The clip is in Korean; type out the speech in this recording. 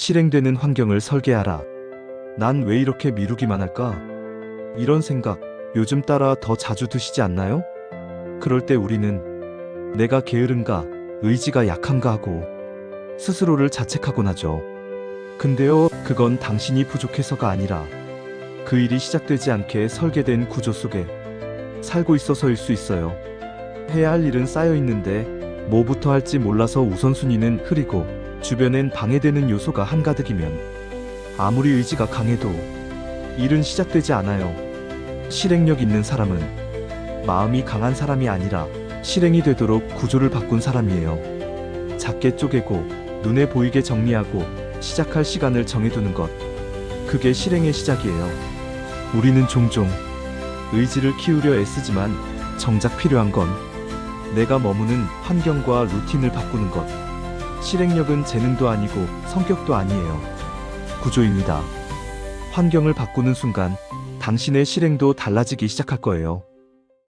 실행되는 환경을 설계하라. 난 왜 이렇게 미루기만 할까? 이런 생각 요즘 따라 더 자주 드시지 않나요? 그럴 때 우리는 내가 게으른가, 의지가 약한가 하고 스스로를 자책하곤 하죠. 근데요, 그건 당신이 부족해서가 아니라 그 일이 시작되지 않게 설계된 구조 속에 살고 있어서일 수 있어요. 해야 할 일은 쌓여 있는데 뭐부터 할지 몰라서 우선순위는 흐리고 주변엔 방해되는 요소가 한가득이면 아무리 의지가 강해도 일은 시작되지 않아요. 실행력 있는 사람은 마음이 강한 사람이 아니라 실행이 되도록 구조를 바꾼 사람이에요. 작게 쪼개고 눈에 보이게 정리하고 시작할 시간을 정해두는 것. 그게 실행의 시작이에요. 우리는 종종 의지를 키우려 애쓰지만 정작 필요한 건 내가 머무는 환경과 루틴을 바꾸는 것. 실행력은 재능도 아니고 성격도 아니에요. 구조입니다. 환경을 바꾸는 순간 당신의 실행도 달라지기 시작할 거예요.